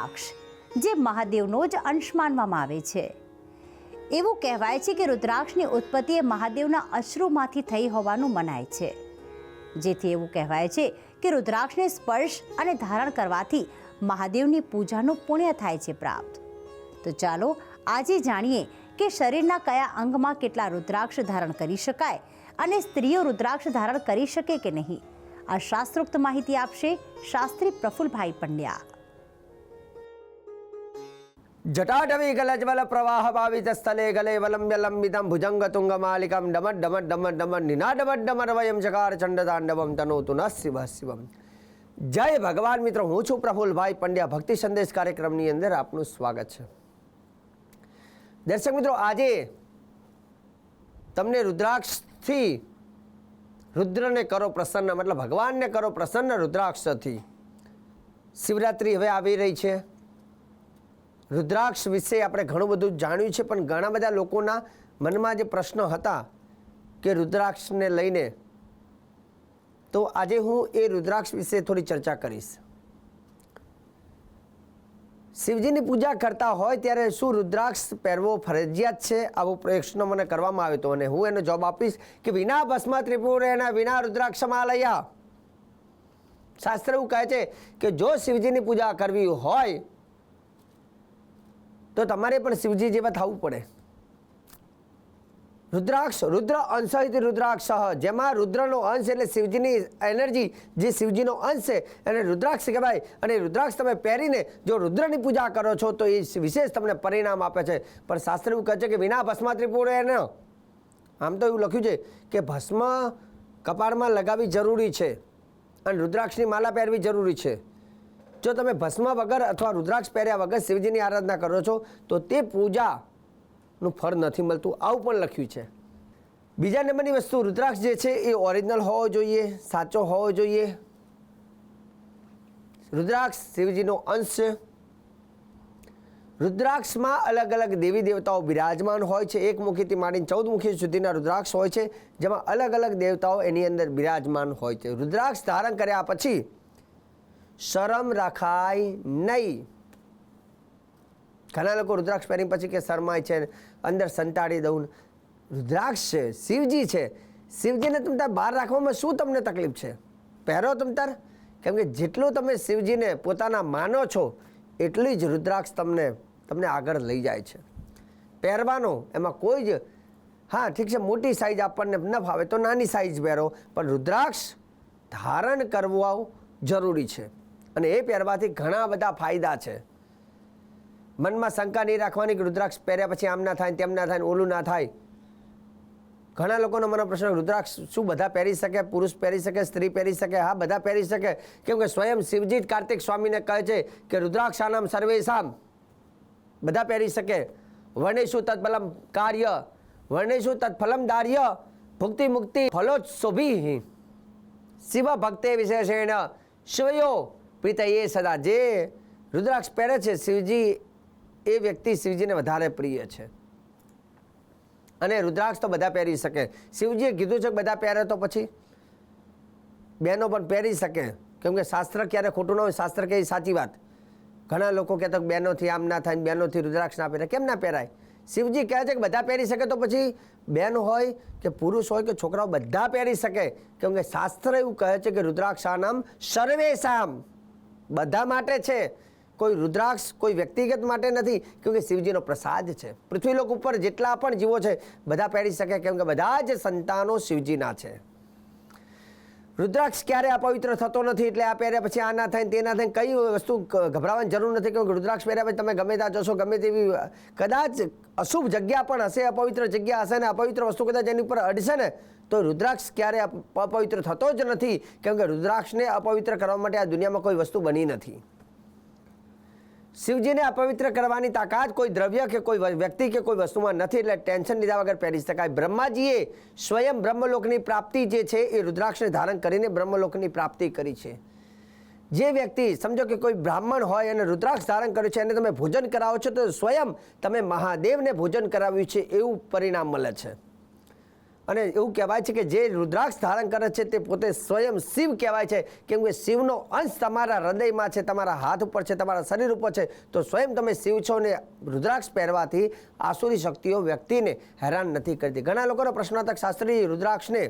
રુદ્રાક્ષ જે મહાદેવનો જ અંશ માનવામાં આવે છે. એવું કહેવાય છે કે રુદ્રાક્ષની ઉત્પત્તિ એ મહાદેવના અશ્રુમાંથી થઈ હોવાનું મનાય છે. જેથી એવું કહેવાય છે કે રુદ્રાક્ષને સ્પર્શ અને ધારણ કરવાથી મહાદેવની પૂજાનું પુણ્ય થાય છે પ્રાપ્ત. તો ચાલો આજે જાણીએ કે શરીરના કયા અંગમાં કેટલા રુદ્રાક્ષ ધારણ કરી શકાય અને સ્ત્રીઓ રુદ્રાક્ષ ધારણ કરી શકે કે નહીં. આ શાસ્ત્રોક્ત માહિતી આપશે શાસ્ત્રી પ્રફુલભાઈ પંડ્યા. માલિકમ ડમટ ડમટ ડમટ ડમટ નિનાડમટ ડમટ વયમ ચકાર ચંડ તાંડવમ તનોતુ ન શિવ શિવમ જય ભગવાન મિત્રો હું છું પ્રફુલભાઈ પંડ્યા ભક્તિ સંદેશ કાર્યક્રમની અંદર આપનું સ્વાગત છે દર્શક મિત્રો આજે તમને રુદ્રાક્ષથી રુદ્રને કરો પ્રસન્ન મતલબ ભગવાનને કરો પ્રસન્ન રુદ્રાક્ષથી શિવરાત્રિ હવે આવી રહી છે રુદ્રાક્ષ વિશે આપણે ઘણું બધું જાણ્યું છે, પણ ઘણા બધા લોકોના મનમાં જે પ્રશ્નો હતા કે રુદ્રાક્ષને લઈને, તો આજે હું એ રુદ્રાક્ષ વિશે થોડી ચર્ચા કરીશ. શિવજીની પૂજા કરતા હોય ત્યારે શું રુદ્રાક્ષ પહેરવો ફરજિયાત છે? આવો પ્રશ્ન મને કરવામાં આવ્યો હતો અને હું એનો જવાબ આપીશ કે વિના ભસ્મ ત્રિપુરેના વિના રુદ્રાક્ષમાં લયા શાસ્ત્ર એવું કહે છે કે જો શિવજીની પૂજા કરવી હોય તો તમારે પણ શિવજી જેવા થવું પડે. રુદ્રાક્ષ, રુદ્ર અંશ રુદ્રાક્ષ જેમાં રુદ્રનો અંશ એટલે શિવજીની એનર્જી, જે શિવજીનો અંશ છે, એને રુદ્રાક્ષ કહેવાય. અને રુદ્રાક્ષ તમે પહેરીને જો રુદ્રની પૂજા કરો છો, તો એ વિશેષ તમને પરિણામ આપે છે. પણ શાસ્ત્ર એવું કહે છે કે વિના ભસ્મા એને આમ તો એવું લખ્યું છે કે ભસ્મ કપાળમાં લગાવવી જરૂરી છે. અને રુદ્રાક્ષની માલા પહેરવી જરૂરી છે. જો તમે ભસ્મ વગર અથવા રુદ્રાક્ષ પહેર્યા વગર શિવજીની આરાધના કરો છો, તો તે પૂજાનું ફળ નથી મળતું. આવું પણ લખ્યું છે. બીજા નંબરની વસ્તુ, રુદ્રાક્ષ જે છે એ ઓરિજિનલ હોવો જોઈએ, સાચો હોવો જોઈએ. રુદ્રાક્ષ શિવજીનો અંશ. છે રુદ્રાક્ષમાં અલગ અલગ દેવી દેવતાઓ બિરાજમાન હોય છે. એક મુખીથી માંડીને ચૌદ મુખી સુધીના રુદ્રાક્ષ હોય છે, જેમાં અલગ અલગ દેવતાઓ એની અંદર બિરાજમાન હોય છે. રુદ્રાક્ષ ધારણ કર્યા પછી શરમ રાખાય નહીં. ઘણા લોકો રુદ્રાક્ષ પહેરી પછી કે શરમાય છે અંદર સંતાડી દઉં રુદ્રાક્ષ છે, શિવજી છે. શિવજીને તમ તાર બહાર રાખવામાં શું તમને તકલીફ છે? પહેરો તમ તાર. કેમ કે જેટલું તમે શિવજીને પોતાના માનો છો, એટલી જ રુદ્રાક્ષ તમને તમને આગળ લઈ જાય છે. પહેરવાનો એમાં કોઈ જ, હા, ઠીક છે, મોટી સાઈઝ આપણને ન ફાવે તો નાની સાઈઝ પહેરો, પણ રુદ્રાક્ષ ધારણ કરવું જરૂરી છે. અને એ પહેરવાથી ઘણા બધા ફાયદા છે. મનમાં શંકા નહીં રાખવાની કે રુદ્રાક્ષ પહેર્યા પછી આમ ના થાય તેમ ના થાય ઓલું ના થાય. ઘણા લોકોનો મને પ્રશ્ન રુદ્રાક્ષ શું બધા પહેરી શકે? પુરુષ પહેરી શકે, સ્ત્રી પહેરી શકે? હા, બધા પહેરી શકે. કેમ કે સ્વયં શિવજી કાર્તિક સ્વામીને કહે છે કે રુદ્રાક્ષાનામ સર્વેશામ. બધા પહેરી શકે. વર્ણેશું તત્ફલમ કાર્ય. વર્ણેશું તત્ફલમ દાર્ય. ભુક્તિ મુક્તિ ફલોત્સોભી શિવ ભક્તે વિશેષેણ. શિવયો. પ્રીત એ સદા જે રુદ્રાક્ષ પહેરે છે, શિવજી, એ વ્યક્તિ શિવજીને વધારે પ્રિય છે. અને રુદ્રાક્ષ તો બધા પહેરી શકે. શિવજીએ કીધું છે કે બધા પહેરે તો પછી બહેનો પણ પહેરી શકે. કેમ કે શાસ્ત્ર ક્યારે ખોટું ન હોય, શાસ્ત્ર કે સાચી વાત. ઘણા લોકો કહેતા બહેનોથી આમ ના થાય બહેનોથી રુદ્રાક્ષ ના પહેરાય. કેમ ના પહેરાય? શિવજી કહે છે કે બધા પહેરી શકે તો પછી બહેન હોય કે પુરુષ હોય કે છોકરાઓ બધા પહેરી શકે. કેમ કે શાસ્ત્ર એવું કહે છે કે રુદ્રાક્ષાનામ સર્વેશામ. બધા માટે છે, કોઈ રુદ્રાક્ષ, કોઈ વ્યક્તિગત માટે નથી, કેમકે શિવજીનો પ્રસાદ છે. પૃથ્વીલોક ઉપર જેટલા પણ જીવો છે, બધા પહેરી શકે કેમ કે બધા જ સંતાનો શિવજીના છે. રુદ્રાક્ષ ક્યારે અપવિત્ર થતો નથી એટલે આ પહેર્યા પછી આ ના થાય તે ના થાય કઈ વસ્તુ ગભરાવાની જરૂર નથી કેમ કે રુદ્રાક્ષ પહેર્યા પછી તમે ગમે ત્યાં જશો, ગમે તેવી કદાચ અશુભ જગ્યા પણ હશે, અપવિત્ર જગ્યા હશે ને અપવિત્ર વસ્તુ કદાચ એની ઉપર અડશે ને, તો રુદ્રાક્ષ ક્યારે અપવિત્ર થતો જ નથી. કેમ કે રુદ્રાક્ષને અપવિત્ર કરવા માટે આ દુનિયામાં કોઈ વસ્તુ બની નથી. શિવજીને અપવિત્ર કરવાની તાકાત કોઈ દ્રવ્ય કે કોઈ વ્યક્તિ કે કોઈ વસ્તુમાં નથી એટલે ટેન્શન લીધા વગર પહેરી શકાય. બ્રહ્માજીએ સ્વયં બ્રહ્મલોકની પ્રાપ્તિ જે છે એ રુદ્રાક્ષને ધારણ કરીને બ્રહ્મલોકની પ્રાપ્તિ કરી છે. જે વ્યક્તિ સમજો કે કોઈ બ્રાહ્મણ હોય અને રુદ્રાક્ષ ધારણ કર્યું છે અને તમે ભોજન કરાવો છો તો સ્વયં તમે મહાદેવને ભોજન કરાવ્યું છે એવું પરિણામ મળે છે. અને એવું કહેવાય છે કે જે રુદ્રાક્ષ ધારણ કરે છે તે પોતે સ્વયં શિવ કહેવાય છે કેમ કે શિવનો અંશ તમારા હૃદયમાં છે, તમારા હાથ ઉપર છે, તમારા શરીર ઉપર છે, તો સ્વયં તમે શિવ છો ને રુદ્રાક્ષ પહેરવાથી આસુરી શક્તિઓ વ્યક્તિને હેરાન નથી કરતી. ઘણા લોકોનો પ્રશ્નાર્થક શાસ્ત્રી રુદ્રાક્ષને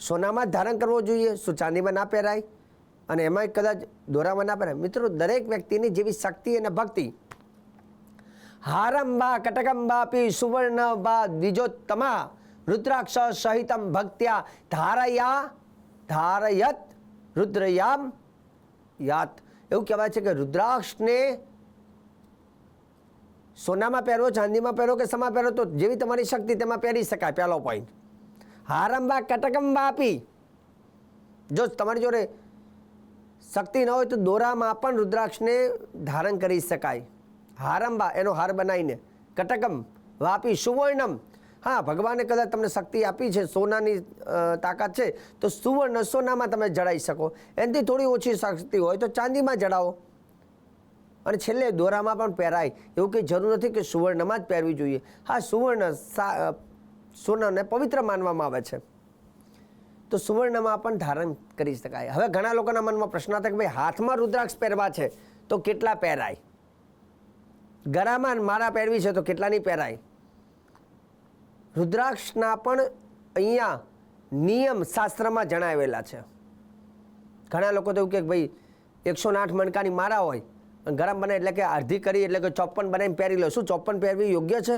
સોનામાં જ ધારણ કરવો જોઈએ, શું ચાંદીમાં ના પહેરાય? અને એમાં કદાચ દોરામાં ના પહેરાય. મિત્રો, દરેક વ્યક્તિની જેવી શક્તિ અને ભક્તિ. હારંબા, કટકંબાપી સુવર્ણ બા દ્વિજોત્તમા રુદ્રાક્ષ સહિતમ ભક્ત્યા ધારયા, ધારયત, રુદ્રયામ, યાત. એવું કહેવાય છે કે રુદ્રાક્ષને સોનામાં પહેરો, ચાંદીમાં પહેરો કે સમા પહેરો તો જેવી તમારી શક્તિ તેમાં પહેરી શકાય, પહેલો પોઈન્ટ હારંબા કટકંબા આપી જો તમારી જોડે શક્તિ ન હોય તો દોરામાં પણ રુદ્રાક્ષને ધારણ કરી શકાય. હારંબા એનો હાર બનાવીને. કટકમ વાપી સુવર્ણમ. હા, ભગવાને કદાચ તમને શક્તિ આપી છે, સોનાની તાકાત છે, તો સુવર્ણ સોનામાં તમે જડાઈ શકો. એનાથી થોડી ઓછી શક્તિ હોય તો ચાંદીમાં જડાવો. અને છેલ્લે દોરામાં પણ પહેરાય. એવું કંઈ જરૂર નથી કે સુવર્ણમાં જ પહેરવી જોઈએ. હા, સુવર્ણ સોનાને પવિત્ર માનવામાં આવે છે. તો સુવર્ણમાં પણ ધારણ કરી શકાય. હવે ઘણા લોકોના મનમાં પ્રશ્ન હતા કે ભાઈ, હાથમાં રુદ્રાક્ષ પહેરવા છે, તો કેટલા પહેરાય? ગરામાં મારા પહેરવી છે, તો કેટલાની પહેરાય? રુદ્રાક્ષના પણ અહીંયા નિયમ શાસ્ત્રમાં જણાવેલા છે. ઘણા લોકો તો એવું કે ભાઈ, એકસો આઠ મણકાની મારા હોય ગરમ બને એટલે કે અડધી કરી એટલે કે ચોપ્પન બનાવીને પહેરી લો. શું ચોપ્પન પહેરવી યોગ્ય છે?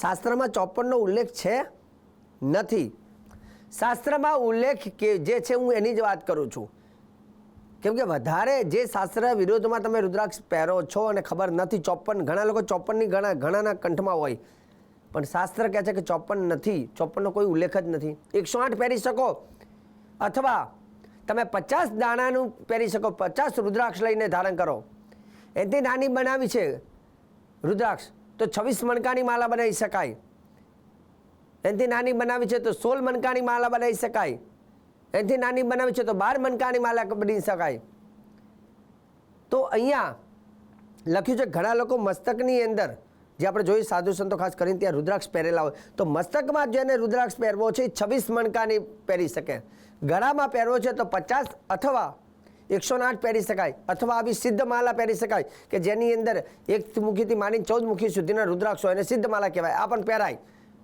શાસ્ત્રમાં ચોપ્પનનો ઉલ્લેખ છે નથી. શાસ્ત્રમાં ઉલ્લેખ કે જે છે હું એની જ વાત કરું છું. કેમ કે વધારે જે શાસ્ત્ર વિરોધમાં તમે રુદ્રાક્ષ પહેરો છો અને ખબર નથી ચોપ્પન ઘણા લોકો ચોપ્પનની ઘણા ઘણાના કંઠમાં હોય પણ શાસ્ત્ર કહે છે કે ચોપન નથી ચોપ્પનનો કોઈ ઉલ્લેખ જ નથી. એકસો આઠ પહેરી શકો. અથવા તમે પચાસ દાણાનું પહેરી શકો, પચાસ રુદ્રાક્ષ લઈને ધારણ કરો. એથી નાની બનાવી છે રુદ્રાક્ષ, તો છવ્વીસ મણકાની માલા બનાવી શકાય. એનાથી નાની બનાવી છે તો સોળ મણકાની માલા બનાવી શકાય. એનાથી નાની બનાવી છે તો બાર મણકાની માલા બની શકાય. તો અહીંયા લખ્યું છે, ઘણા લોકો મસ્તકની અંદર જે આપણે જોઈએ સાધુ સંતો ખાસ કરીને ત્યાં રુદ્રાક્ષ પહેરેલા હોય. તો મસ્તકમાં જેને રુદ્રાક્ષ પહેરવો છે, એ છવ્વીસ મણકાની પહેરી શકે. ગળામાં પહેરવો છે તો પચાસ અથવા એકસો આઠ પહેરી શકાય. અથવા આવી સિદ્ધ માલા પહેરી શકાય કે જેની અંદર એક મુખીથી માંડીને ચૌદ મુખી સુધીના રુદ્રાક્ષ હોય. એને સિદ્ધ માલા કહેવાય. આ પણ પહેરાય.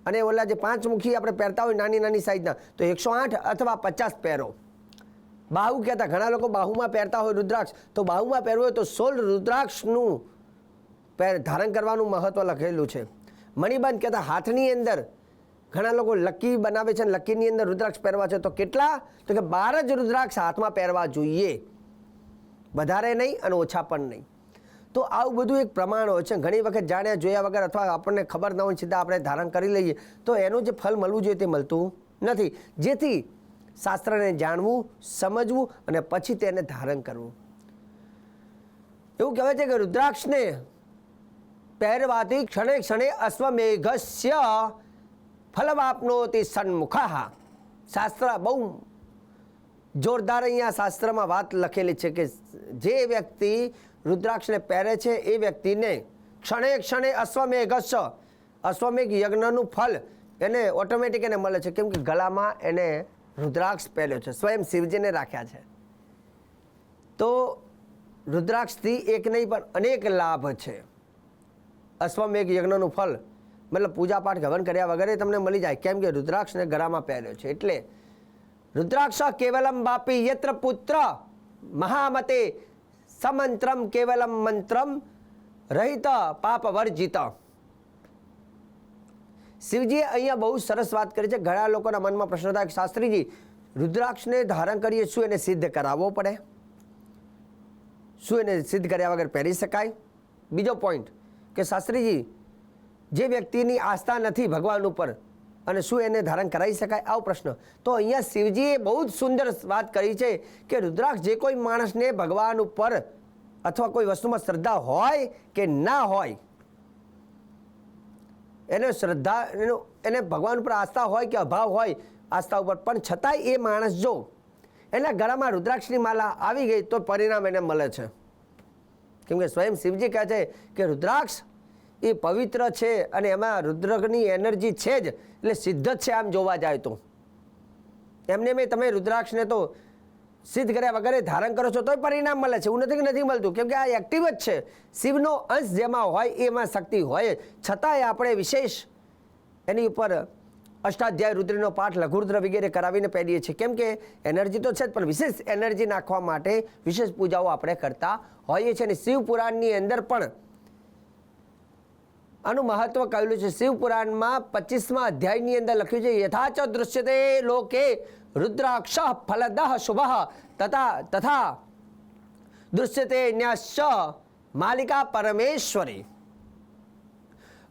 અને ઓલા જે પાંચ મુખી આપણે પહેરતા હોય નાની નાની સાઈઝના, તો એકસો આઠ અથવા પચાસ પહેરો. બાહુ કહેતા, ઘણા લોકો બાહુમાં પહેરતા હોય રુદ્રાક્ષ. તો બાહુમાં પહેરવું હોય તો સોળ રુદ્રાક્ષનું ધારણ કરવાનું મહત્વ લખેલું છે. મણિબંધ કહેતા હાથની અંદર ઘણા લોકો લકી બનાવે છે અને લકીની અંદર રુદ્રાક્ષ પહેરવા છે. તો કેટલા? તો કે બાર જ રુદ્રાક્ષ હાથમાં પહેરવા જોઈએ. વધારે નહીં અને ઓછા પણ નહીં. તો આવું બધું એક પ્રમાણ હોય છે. ઘણી વખત જાણ્યા જોયા વગર અથવા આપણને ખબર ન હોય, સીધા આપણે ધારણ કરી લઈએ. તો એનું જે ફલ મળવું જોઈએ તે મળતું નથી. જેથી શાસ્ત્રને જાણવું, સમજવું અને પછી તેને ધારણ કરવું. એવું કહેવાય છે કે રુદ્રાક્ષને પહેરવાથી ક્ષણે ક્ષણે અશ્વમેઘસ્ય ફલવાપનોતી સન્મુખા શાસ્ત્ર બહુ જોરદાર અહીંયા શાસ્ત્રમાં વાત લખેલી છે કે જે વ્યક્તિ રુદ્રાક્ષને પહેરે છે, એ વ્યક્તિને ક્ષણે ક્ષણે અશ્વમેઘસ્ય અશ્વમેઘ યજ્ઞનું ફલ એને ઓટોમેટિક એને મળે છે. કેમ કે ગળામાં એને રુદ્રાક્ષ પહેર્યો છે. સ્વયં શિવજીને રાખ્યા છે. તો રુદ્રાક્ષથી એક નહીં, પણ અનેક લાભ છે. અશ્વમેઘ યજ્ઞનું ફલ મતલબ પૂજા પાઠ ગવન કર્યા વગર તમને મળી જાય. કેમ કે રુદ્રાક્ષને ગળામાં પહેર્યો છે. એટલે રુદ્રાક્ષ કેવલમ બાપી યત્ર પુત્ર મહામતે સમંત્રમ કેવલમ મંત્રમ રહિત પાપ વર્જિત. શિવજીએ અહીંયા બહુ સરસ વાત કરી છે. ઘણા લોકોના મનમાં પ્રશ્ન થાય શાસ્ત્રીજી, રુદ્રાક્ષને ધારણ કરીએ શું એને સિદ્ધ કરાવવો પડે? શું એને સિદ્ધ કર્યા વગર પહેરી શકાય? બીજો પોઈન્ટ કે શાસ્ત્રીજી, જે વ્યક્તિની આસ્થા નથી ભગવાન ઉપર અને શું એને ધારણ કરાવી શકાય? આવો પ્રશ્ન. તો અહીંયા શિવજીએ બહુ જ સુંદર વાત કરી છે કે રુદ્રાક્ષ જે કોઈ માણસને ભગવાન ઉપર અથવા કોઈ વસ્તુમાં શ્રદ્ધા હોય કે ના હોય, એને શ્રદ્ધા, એનો, એને ભગવાન ઉપર આસ્થા હોય કે અભાવ હોય, આસ્થા ઉપર. પણ છતાંય એ માણસ જો એના ગળામાં રુદ્રાક્ષની માલા આવી ગઈ તો પરિણામ એને મળે છે. કેમ કે સ્વયં શિવજી કહે છે કે રુદ્રાક્ષ એ પવિત્ર છે અને એમાં રુદ્રકની એનર્જી છે જ, એટલે સિદ્ધ જ છે આમ જોવા જાય તો. એમને મેં તમે રુદ્રાક્ષને તો સિદ્ધ કર્યા વગર ધારણ કરો છો તોય પરિણામ મળે છે, એવું નથી કે નથી મળતું, કેમ કે આ એક્ટિવ જ છે. શિવનો અંશ જેમાં હોય એમાં શક્તિ હોય, છતાંય આપણે વિશેષ એની ઉપર અષ્ટાધ્યાય રુદ્રનો પાઠ લઘુરુદ્ર વગેરે કરાવીને પહેરીએ છીએ. કેમ કે એનર્જી તો છે જ, પણ વિશેષ એનર્જી નાખવા માટે વિશેષ પૂજાઓ આપણે કરતા હોઈએ છીએ. અને શિવ પુરાણની અંદર પણ આનું મહત્વ કહેલું છે. શિવ પુરાણમાં પચીસમાં અધ્યાયની અંદર લખ્યું છે, યથાચ દૃશ્યતે લોકે રુદ્રાક્ષ ફલદઃ શુભ તથા તથા દૃશ્યતે ન્યાશ્ચ માલિકા પરમેશ્વરી.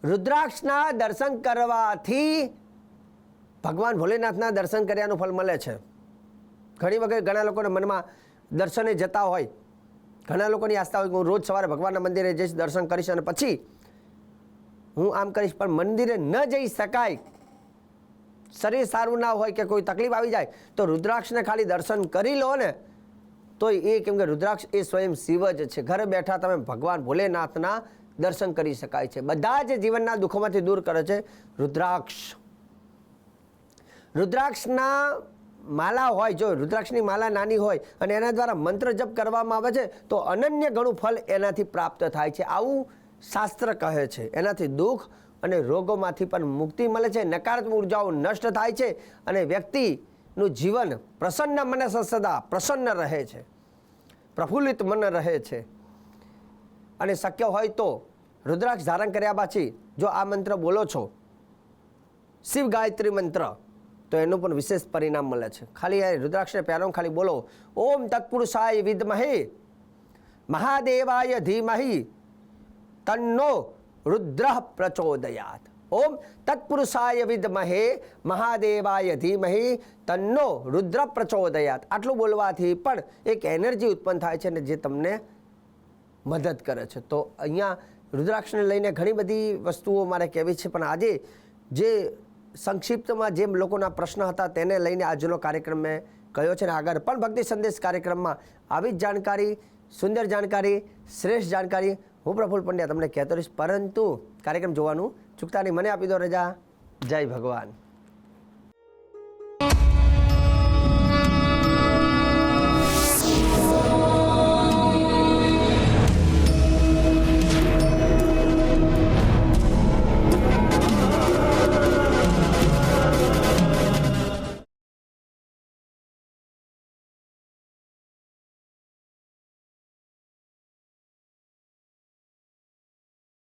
રુદ્રાક્ષના દર્શન કરવાથી ભગવાન ભોલેનાથના દર્શન કર્યાનું ફળ મળે છે. ઘણી વખત ઘણા લોકોને મનમાં દર્શને જતા હોય. ઘણા લોકોની આસ્થા હોય કે હું રોજ સવારે ભગવાનના મંદિરે જઈશ, દર્શન કરીશ અને પછી હું આમ કરીશ, પણ મંદિરે ન જઈ શકાય. શરીર સારું ના હોય કે કોઈ તકલીફ આવી જાય, તો રુદ્રાક્ષને ખાલી દર્શન કરી લો ને. તો એ કેમ કે રુદ્રાક્ષ એ સ્વયં શિવ જ છે. ઘરે બેઠા તમે ભગવાન ભોલેનાથના દર્શન કરી શકાય છે. બધા જ જીવનના દુઃખોમાંથી દૂર કરે છે રુદ્રાક્ષ. રુદ્રાક્ષના માલા હોય, જો રુદ્રાક્ષની માલા નાની હોય અને એના દ્વારા મંત્ર જપ કરવામાં આવે છે, તો અનન્ય ઘણું ફલ એનાથી પ્રાપ્ત થાય છે. આવું શાસ્ત્ર કહે છે. એનાથી દુઃખ અને રોગોમાંથી પણ મુક્તિ મળે છે. નકારાત્મક ઉર્જાઓ નષ્ટ થાય છે અને વ્યક્તિનું જીવન પ્રસન્ન મને સદા પ્રસન્ન રહે છે. પ્રફુલ્લિત મન રહે છે. અને શક્ય હોય તો રુદ્રાક્ષ ધારણ કર્યા પછી જો આ મંત્ર બોલો છો, શિવ ગાયત્રી મંત્ર તો એનું પણ વિશેષ પરિણામ મળે છે. ખાલી આ રુદ્રાક્ષને પહેરો ખાલી બોલો, ઓમ તત્પુરુષાય વિદ્મહે, મહાદેવાય ધીમહી, તન્નો રુદ્ર પ્રચોદયાત. ઓમ તત્પુરુષાય વિદ્મહે, મહાદેવાય ધીમહી, તન્નો રુદ્ર પ્રચોદયાત. આટલું બોલવાથી પણ એક એનર્જી ઉત્પન્ન થાય છે ને જે તમને મદદ કરે છે. તો અહીંયા રુદ્રાક્ષને લઈને ઘણી બધી વસ્તુઓ મારે કહેવી છે, પણ આજે જે સંક્ષિપ્તમાં જે લોકોના પ્રશ્ન હતા તેને લઈને આજનો કાર્યક્રમ મેં કહ્યો છે ને આગળ પણ ભક્તિ સંદેશ કાર્યક્રમમાં આવી જ જાણકારી, સુંદર જાણકારી, શ્રેષ્ઠ જાણકારી હું પ્રફુલ પંડ્યા તમને કહેતો રહીશ. પરંતુ કાર્યક્રમ જોવાનું ચૂકતા નહીં. મને આપી દો રજા. જય ભગવાન.